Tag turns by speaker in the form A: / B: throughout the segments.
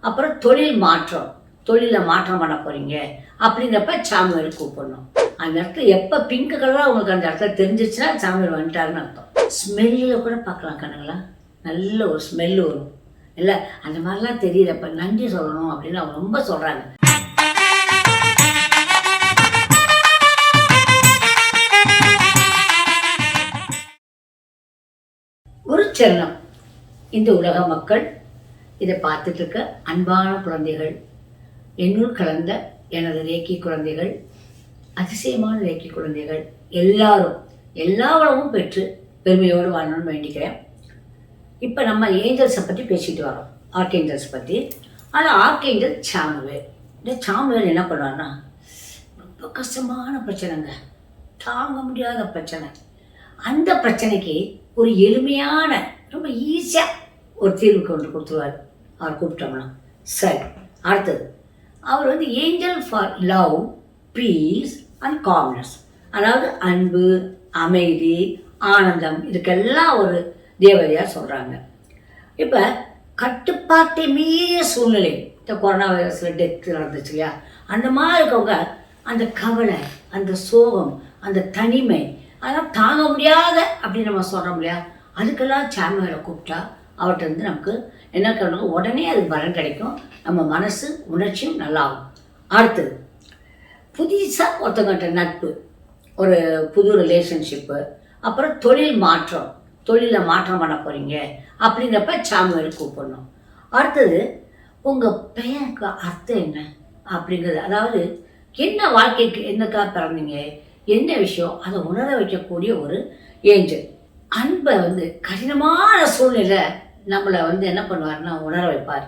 A: அப்புறம் தொழில் மாற்றம். தொழிலில் மாற்றம் பண்ண போறீங்க. அப்படிங்கிறப்ப சாமியார் கூப்பிடணும். அந்த இடத்துல எப்போ பிங்க் கலராக உங்களுக்கு அந்த இடத்துல தெரிஞ்சிச்சுன்னா சாமியார் வந்துட்டாருன்னு அர்த்தம். ஸ்மெல்லில் கூட பார்க்கலாம் கண்ணுங்களா? நல்ல ஒரு ஸ்மெல் வரும். இல்லை அந்த மாதிரிலாம் தெரியலப்ப நன்றி சொல்லணும் அப்படின்னு அவங்க ரொம்ப சொல்கிறாங்க ஒரு சரணம் இந்த உலக மக்கள் இதை பார்த்துட்டு இருக்க அன்பான குழந்தைகள் என்னுள் கலந்த எனது ரேக்கி குழந்தைகள் அதிசயமான ரேக்கி குழந்தைகள் எல்லாரும் எல்லா வளமும் பெற்று பெருமையோடு வாழணும்னு வேண்டிக்கிறேன். இப்போ நம்ம ஏஞ்சல்ஸை பற்றி பேசிட்டு வரோம். ஆர்கேஞ்சல்ஸ் பற்றி ஆனால் ஆர்கேஞ்சல் சாமுவேல். இந்த சாமுவேல் என்ன பண்ணுவார்னா ரொம்ப கஷ்டமான பிரச்சனைங்க. தாங்க முடியாத பிரச்சனை. அந்த பிரச்சனைக்கு ஒரு எளிமையான ரொம்ப ஈஸியாக ஒரு தீர்வு கொண்டு கொடுத்துருவார். அவர் கூப்பிட்டோம்னா சரி அடுத்தது. அவர் வந்து angel for love peace and calmness அதாவது அன்பு அமைதி ஆனந்தம் இதுக்கெல்லாம் ஒரு தேவதையாக சொல்கிறாங்க இப்போ கட்டுப்பாட்டை மீறிய சூழ்நிலை. இந்த கொரோனா வைரஸில் டெத் நடந்துச்சு இல்லையா? அந்த மாதிரி இருக்கவங்க அந்த கவலை அந்த சோகம் அந்த தனிமை அதெல்லாம் தாங்க முடியாத அப்படின்னு நம்ம சொல்கிறோம் இல்லையா? அதுக்கெல்லாம் சாமியாரை கூப்பிட்டா அவர்கிட்ட வந்து நமக்கு என்ன பண்ணணும் உடனே அது பலன் கிடைக்கும். நம்ம மனசு உணர்ச்சியும் நல்லாகும். அடுத்தது புதுசாக ஒருத்தவங்கிட்ட நட்பு ஒரு புது ரிலேஷன்ஷிப்பு அப்புறம் தொழில் மாற்றம். தொழிலில் மாற்றம் பண்ண போகிறீங்க அப்படிங்கிறப்ப சாமியார் கூப்பிடணும். அடுத்தது உங்கள் பெயருக்கு அர்த்தம் என்ன? அப்படிங்கிறது அதாவது என்ன வாழ்க்கைக்கு என்னக்கா பிறந்தீங்க? என்ன விஷயம்? அதை உணர வைக்கக்கூடிய ஒரு ஏஞ்சல். அன்பை வந்து கடினமான சூழ்நிலை. நம்மளை வந்து என்ன பண்ணுவார்னா உணர வைப்பார்.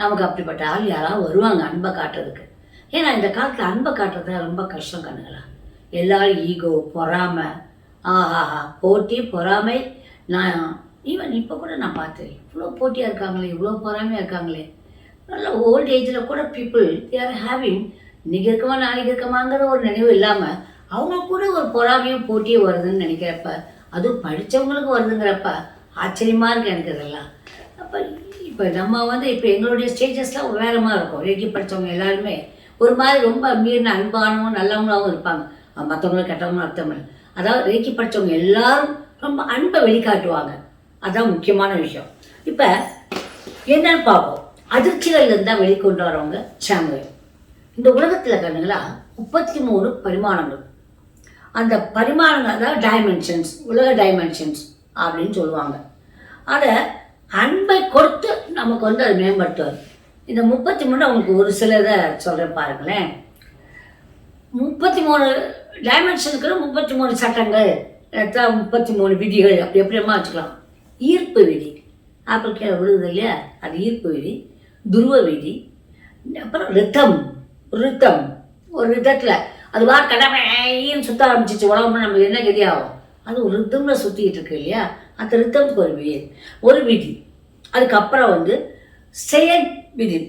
A: நமக்கு அப்படிப்பட்ட ஆள் யாராவது வருவாங்க அன்பை காட்டுறதுக்கு. ஏன்னா இந்த காலத்தில் அன்பை காட்டுறது ரொம்ப கஷ்டம் கண்ணுங்களா? எல்லாரும் ஈகோ பொறாமை ஆஹாஹா போட்டி பொறாமை. நான் ஈவன் இப்போ கூட நான் பார்த்தேன். இவ்வளோ போட்டியாக இருக்காங்களே இவ்வளோ பொறாமையாக இருக்காங்களே. நல்ல ஓல்ட் ஏஜில் கூட பீப்புள் தேர் ஹேவிங் இன்னைக்கு இருக்கமா நாளைக்கு இருக்கமாங்கிற ஒரு நினைவு இல்லாமல் அவங்க கூட ஒரு பொறாமையும் போட்டியும் வருதுன்னு நினைக்கிறப்ப அதுவும் படித்தவங்களுக்கு வருதுங்கிறப்ப ஆச்சரியமாக இருக்குது எனக்கு இதெல்லாம். இப்போ நம்ம வந்து இப்போ எங்களுடைய ஸ்டேஜஸ்லாம் வேறமாக இருக்கும். ரெடி படித்தவங்க எல்லாருமே ஒரு மாதிரி ரொம்ப மீறின அன்பானவும் நல்லவங்களாகவும் இருப்பாங்க. மற்றவங்களும் கெட்டவங்களும் அர்த்தம் இல்லை. அதாவது ரேக்கி படித்தவங்க எல்லாரும் ரொம்ப அன்பை வெளிக்காட்டுவாங்க. அதுதான் முக்கியமான விஷயம். இப்போ என்னன்னு பார்ப்போம். அதிர்ச்சிகள் இருந்தால் வெளிக்கொண்டு வரவங்க சாமுவேல். இந்த உலகத்தில் கண்ணுங்களா முப்பத்தி மூணு பரிமாணங்கள். அந்த பரிமாணங்கள் அதாவது டைமென்ஷன்ஸ் உலக டைமென்ஷன்ஸ் அப்படின்னு சொல்லுவாங்க. அதை அன்பை கொடுத்து நமக்கு வந்து அது மேம்படுத்துவார் இந்த முப்பத்தி மூணு உங்களுக்கு ஒரு சிலதை சொல்கிறேன் பாருங்களேன். முப்பத்தி மூணு டைமென்ஷனுக்கு முப்பத்தி மூணு சட்டங்கள் முப்பத்தி மூணு விதிகள் அப்படி எப்படியமா வச்சுக்கலாம்? ஈர்ப்பு விதி. ஆப்பிள் கீழே விழுது இல்லையா? அது ஈர்ப்பு விதி. துருவ விதி. அப்புறம் ரித்தம் ரித்தம் ஒரு ரித்தத்தில் அது வா கடமைன்னு சுத்த ஆரம்பிச்சிச்சு உடம்பு நம்ம என்ன கதியாகும்? அது ஒரு ரித்தம்ல சுற்றிக்கிட்டு இருக்கு இல்லையா? அந்த ரித்தம் ஒரு விதி ஒரு விதி. அதுக்கப்புறம் வந்து செயல் விதி.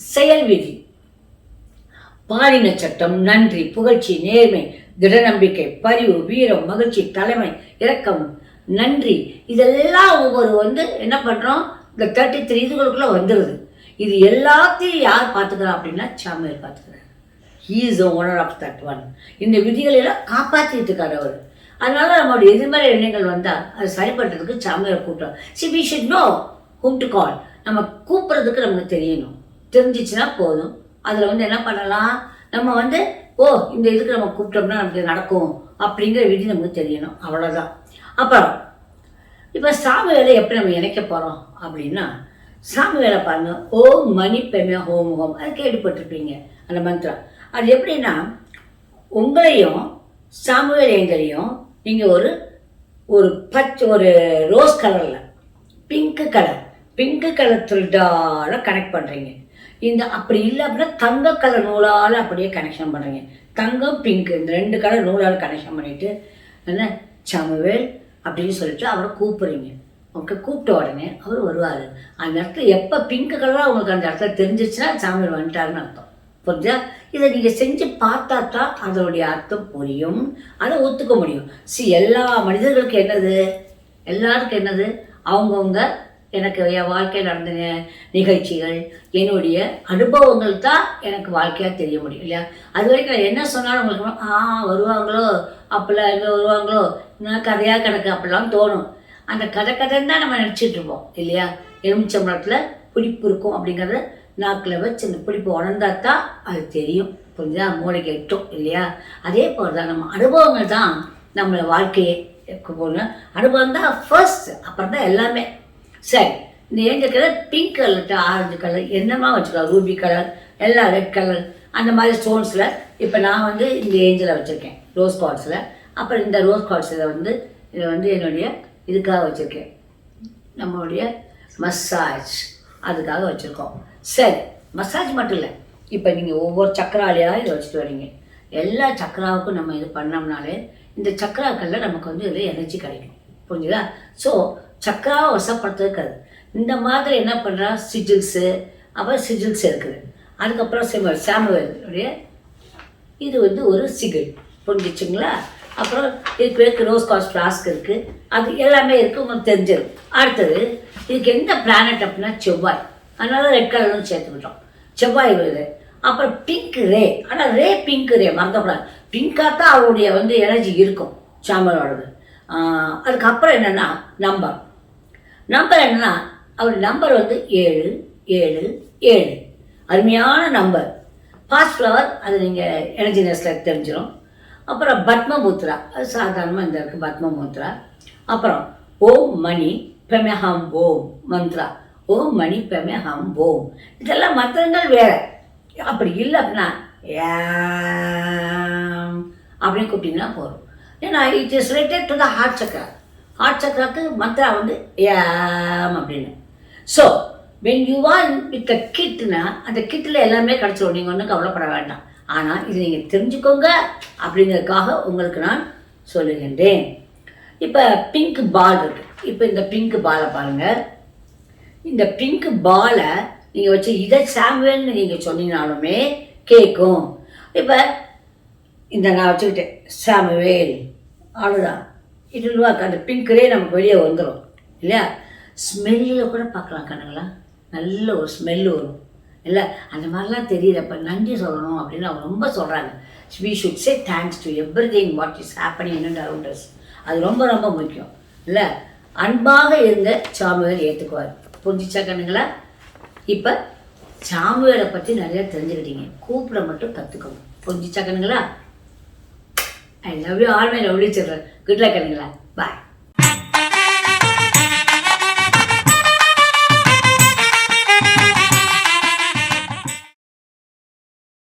A: செயல் விதி. பாலின சட்டம் நன்றி புகழ்ச்சி நேர்மை திடநம்பிக்கை பரிவு வீரம் மகிழ்ச்சி தலைமை இரக்கம் நன்றி. இதெல்லாம் ஒவ்வொரு வந்து என்ன பண்ணுறோம் இந்த தேர்ட்டி த்ரீ இதுகளுக்குள்ளே வந்துடுது இது எல்லாத்தையும் யார் பார்த்துக்கிறா அப்படின்னா சாமியார் பார்த்துக்கிறார். He is owner of that one இந்த விதிகளெல்லாம் காப்பாற்றிட்டு இருக்காரு அவர். அதனால நம்மளுடைய எதிர்மறை எண்ணங்கள் வந்தால் அது சரிப்படுறதுக்கு சாமியார் கூட்டம் see we should know whom to call நம்ம கூப்பிட்றதுக்கு நமக்கு தெரியணும். தெரிஞ்சிச்சுன்னா போதும். அதில் வந்து என்ன பண்ணலாம்? நம்ம வந்து ஓ இந்த இதுக்கு நம்ம கூப்பிட்டோம்னா நமக்கு நடக்கும் அப்படிங்கிற விதி நமக்கு தெரியணும். அவ்வளோதான் அப்புறம் இப்போ சாமி வேலை எப்படி நம்ம இணைக்க போகிறோம் அப்படின்னா சாமி வேலை பாருங்க. ஓம் மணி பெமே ஹோம் ஹோம். அது கேட்டுப்பட்டிருப்பீங்க அந்த மந்திரம். அது எப்படின்னா உங்களையும் சாமுவேல் எங்களையும் நீங்கள் ஒரு ஒரு பச்சை ஒரு ரோஸ் கலரில் பிங்க் கலர் பிங்க் கலர் த்ரெட்டால் கனெக்ட் பண்ணுறீங்க இந்த அப்படி இல்லை அப்படின்னா தங்க கலர் நூலால் அப்படியே கனெக்ஷன் பண்ணுறீங்க தங்கம் பிங்க் இந்த ரெண்டு கலர் நூலால் கனெக்ஷன் பண்ணிவிட்டு என்ன? சமவேல் அப்படின்னு சொல்லிட்டு அவரை கூப்பிட்றீங்க. ஓகே கூப்பிட்ட உடனே அவர் வருவார். அந்த இடத்துல எப்போ பிங்க் கலராக உங்களுக்கு அந்த இடத்துல தெரிஞ்சிச்சுன்னா சாமியார் வந்துட்டாருன்னு அர்த்தம். புரிஞ்சா இதை நீங்கள் செஞ்சு பார்த்தா தான் அதனுடைய அர்த்தம் புரியும். அதை ஒத்துக்க முடியும். சி எல்லா மனிதர்களுக்கும் என்னது? எல்லாருக்கும் என்னது? அவங்கவுங்க எனக்கு என் வாழ்க்கையில் நடந்த நிகழ்ச்சிகள் என்னுடைய அனுபவங்கள் தான் எனக்கு வாழ்க்கையாக தெரிய முடியும் இல்லையா? அது வரைக்கும் நான் என்ன சொன்னாலும் உங்களுக்கு ஆ வருவாங்களோ அப்பெல்லாம் எங்கே வருவாங்களோ நான் கதையாக கிடக்கு அப்படிலாம் தோணும். அந்த கதை கதைன்னு தான் நம்ம நினச்சிட்ருப்போம் இல்லையா? எலுமிச்சம்பழத்தில் பிடிப்பு இருக்கும் அப்படிங்கிறத நாக்கில் வச்சு அந்த பிடிப்பு உணர்ந்தா தான் அது தெரியும். புரிஞ்சுதா? மூளைக்கு எட்டும் இல்லையா? அதே போல் தான் நம்ம அனுபவங்கள் தான் நம்மளை வாழ்க்கையை போகணும் அனுபவம் தான் ஃபர்ஸ்ட் அப்புறம் தான் எல்லாமே. சரி இந்த angel colour pink colour orange colour என்னமா வச்சுக்கலாம்? ரூபி கலர் எல்லா ரெட் கலர் அந்த மாதிரி ஸ்டோன்ஸில் இப்போ நான் வந்து இந்த ஏஞ்சலை வச்சுருக்கேன் ரோஸ் கார்ட்ஸில் அப்புறம் இந்த ரோஸ் கார்ட்ஸில் வந்து இதை வந்து என்னுடைய இதுக்காக வச்சுருக்கேன். நம்மளுடைய மசாஜ் அதுக்காக வச்சுருக்கோம். சரி மசாஜ் மட்டும் இல்லை. இப்போ நீங்கள் ஒவ்வொரு சக்கராலையாக இதை வச்சுட்டு வரீங்க எல்லா சக்கராவுக்கும் நம்ம இது பண்ணோம்னாலே இந்த சக்கராக்களில் நமக்கு வந்து இதில் எனர்ஜி கிடைக்கும். புரிஞ்சுதா? ஸோ சக்கராவை வசப்படுத்துறதுக்கு அது இந்த மாதிரி என்ன பண்ணுறா சிஜில்ஸு அப்புறம் சிஜில்ஸ் இருக்குது. அதுக்கப்புறம் சிமர் சாமுவேலுடைய இது வந்து ஒரு சிகிள் புரிஞ்சிச்சுங்களா? அப்புறம் இதுக்கு பேருக்கு ரோஸ் காஸ் ஃப்ளாஸ்க் இருக்குது அது எல்லாமே இருக்குது உங்களுக்கு தெரிஞ்சிடும் அடுத்தது இதுக்கு எந்த பிளானட் அப்படின்னா செவ்வாய். அதனால ரெட் கலர்னு சேர்த்துக்கிட்டோம் செவ்வாய் வருது. அப்புறம் பிங்க் ரே ஆனால் ரே பிங்க் ரே மறக்கப்படாது பிங்காக தான் அவருடைய வந்து எனர்ஜி இருக்கும். சாம்பலோடது. அதுக்கப்புறம் என்னென்னா நம்பர் நம்பர் என்னென்னா அவர் நம்பர் வந்து ஏழு ஏழு ஏழு. அருமையான நம்பர் பாஸ் ஃப்ளவர் அது நீங்கள் எனர்ஜி நெஸ்டில் தெரிஞ்சிடும் அப்புறம் பத்மமுத்ரா அது சாதாரணமாக இந்த இருக்குது பத்மமுத்ரா அப்புறம் ஓம் மணி பெமெஹம் ஓம் மந்த்ரா. ஓம் மணி ஹம் ஓம் இதெல்லாம் மந்திரங்கள் வேற. அப்படி இல்லை அப்படின்னா அப்படின்னு கூப்பிட்டீங்கன்னா போதும். ஏன்னா it is related to the heart chakra heart சக்கராக்கு mantra வந்து ஏம் அப்படின்னு. So when you are with a கிட்னா அந்த கிட்டில் எல்லாமே கிடச்சிடும் நீங்கள் ஒன்றும் கவலைப்பட வேண்டாம். ஆனால் இது நீங்கள் தெரிஞ்சுக்கோங்க அப்படிங்கிறதுக்காக உங்களுக்கு நான் சொல்லுகின்றேன். இப்போ பிங்க் பால் இருக்கு. இப்போ இந்த பிங்க் பாலை பாருங்கள் இந்த பிங்க் பாலை நீங்கள் வச்சு இதை சாமுவேல்னு நீங்கள் சொன்னீங்கனாலுமே கேட்கும் இப்போ இந்த நான் வச்சுக்கிட்டேன் சாமுவேல். அவ்வளோதான் இதுவா அந்த பிங்க்கரே நமக்கு வெளியே வந்துடும் இல்லையா? ஸ்மெல்லில் கூட பார்க்கலாம் கண்ணுங்களா? நல்ல ஒரு ஸ்மெல் வரும். இல்லை அந்த மாதிரிலாம் தெரியலப்ப நன்றி சொல்லணும் அப்படின்னு அவங்க ரொம்ப சொல்கிறாங்க we should say thanks to everything what is happening in around அது ரொம்ப ரொம்ப முக்கியம். இல்லை அன்பாக இருந்த சாமியார் ஏற்றுக்குவார் புரிஞ்சிச்சா கண்ணுங்களா இப்போ சாமுவேலை பற்றி நிறையா தெரிஞ்சுக்கிட்டீங்க. கூப்பிட மட்டும் கற்றுக்கணும் புரிஞ்சிச்சா கண்ணுங்களா I love you all my lovely children good luck கண்ணுங்களா bye